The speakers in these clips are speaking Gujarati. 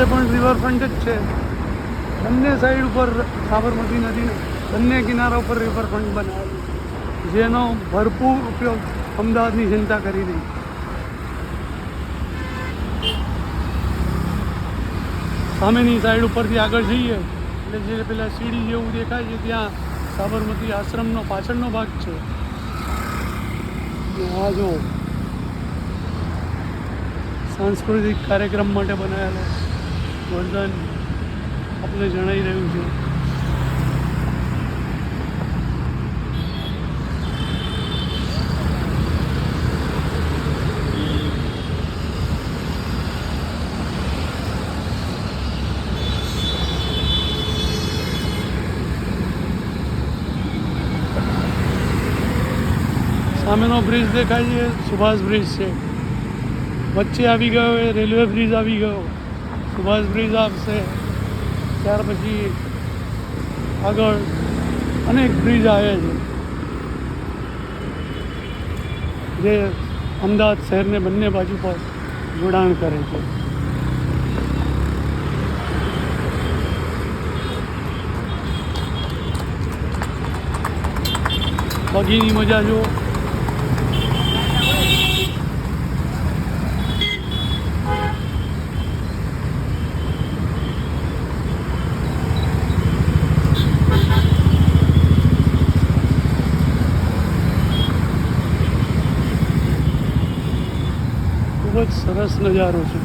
માટે પણ રિવરફ્રન્ટ જ છે. બંને સાઈડ ઉપર સાબરમતી નદીને બંને કિનારા ઉપર રિવરફ્રન્ટ બનાવેલું જેનો ભરપૂર ઉપયોગ અમદાવાદની જનતા કરી રહી સામેની સાઈડ ઉપરથી આગળ જઈએ, એટલે જે પેલા સીડી જેવું દેખાય છે, ત્યાં સાબરમતી આશ્રમનો પાછળનો ભાગ છે. આ જો સાંસ્કૃતિક કાર્યક્રમ માટે બનાવેલો વર્ધન આપણે જણાઈ રહ્યું છે. સામેનો બ્રિજ દેખાય છે, સુભાષ બ્રિજ છે. વચ્ચે આવી ગયો એ રેલવે બ્રિજ આવી ગયો. સુભાષ બ્રિજ આવશે ત્યાર પછી આગળ અનેક બ્રિજ આવે છે. જે અમદાવાદ શહેરને બંને બાજુ પર જોડાણ કરે છે. બગીની મજા જુઓ. જ સરસ નજારો છે.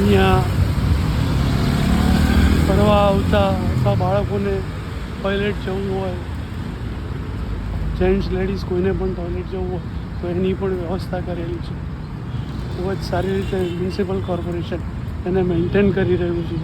અહીંયા ફરવા આવતા અથવા બાળકોને ટોયલેટ જવું હોય જેન્ટ્સ લેડીઝ કોઈને પણ ટોયલેટ જવું હોય, તો એની પણ વ્યવસ્થા કરેલી છે. ખૂબ જ સારી રીતે મ્યુનિસિપલ કોર્પોરેશન એને મેન્ટેન કરી રહ્યું છે.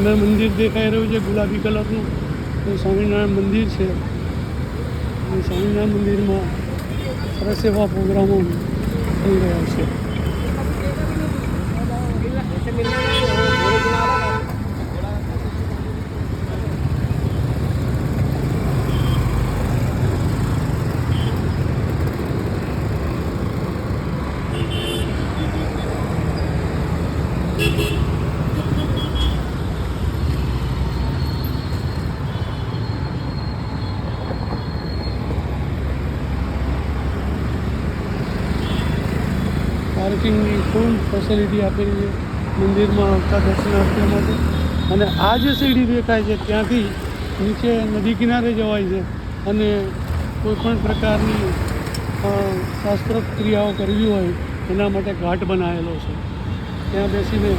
સામે મંદિર દેખાઈ રહ્યું છે, ગુલાબી કલરનું. એ સ્વામિનારાયણ મંદિર છે. અને સ્વામિનારાયણ મંદિરમાં સરસ એવા પ્રોગ્રામો થઈ રહ્યા છે. પાર્કિંગની ફૂલ ફેસિલિટી આપેલી છે મંદિરમાં આવતા દર્શનાર્થીઓ માટે. અને આ જે સીડી દેખાય છે ત્યાંથી નીચે નદી કિનારે જવાય છે. અને કોઈપણ પ્રકારની અ, શાસ્ત્રોક્ત ક્રિયાઓ કરવી હોય એના માટે ઘાટ બનાવેલો છે. ત્યાં બેસીને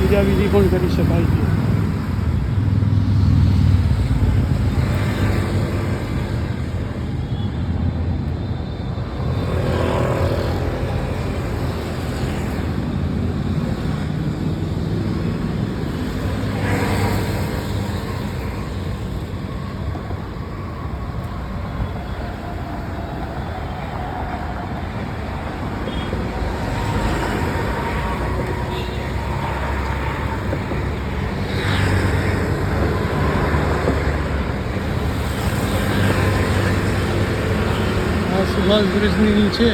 પૂજા વિધિ પણ કરી શકાય છે. આ બ્રિજની નીચે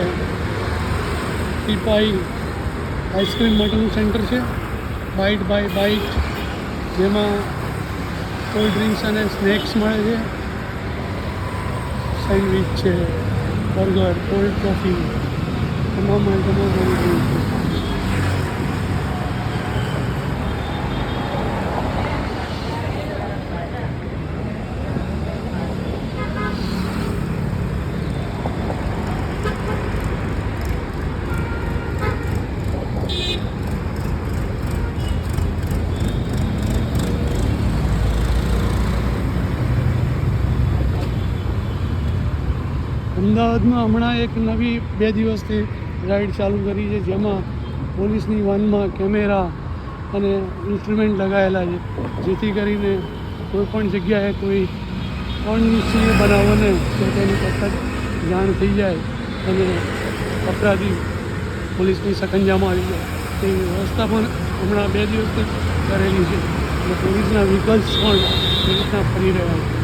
પીપાઈ આઈસ્ક્રીમ માટેનું સેન્ટર છે. બાઇટ બાય બાઇટ જેમાં કોલ્ડ ડ્રિંક્સ અને સ્નેક્સ મળે છે. સેન્ડવિચ છે બર્ગર કોલ્ડ કોફી તમામ આઈટમો મળી રહ્યું છે. અમદાવાદમાં હમણાં એક નવી બે દિવસથી રાઇડ ચાલુ કરી છે, જેમાં પોલીસની વાનમાં કેમેરા અને ઇન્સ્ટ્રુમેન્ટ લગાવેલા છે. જેથી કરીને કોઈપણ જગ્યાએ કોઈ અનિચ્છનીય બનાવોને તો તેની તરત જાણ થઈ જાય અને અપરાધી પોલીસની સકંજામાં આવી જાય. તેવી વ્યવસ્થા પણ હમણાં બે દિવસથી કરેલી છે. અને પોલીસના વ્હીકલ્સ પણ એ રીતના ફરી રહ્યા છે.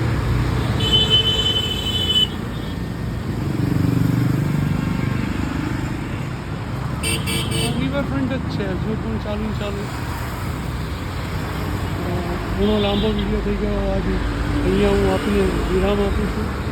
રિવરફ્રન્ટ જ છે. હજુ પણ ચાલુ ચાલુ. ઘણો લાંબો વીડિયો થઈ ગયો. આજે અહીંયા હું આપીને વિરામ આપું છું.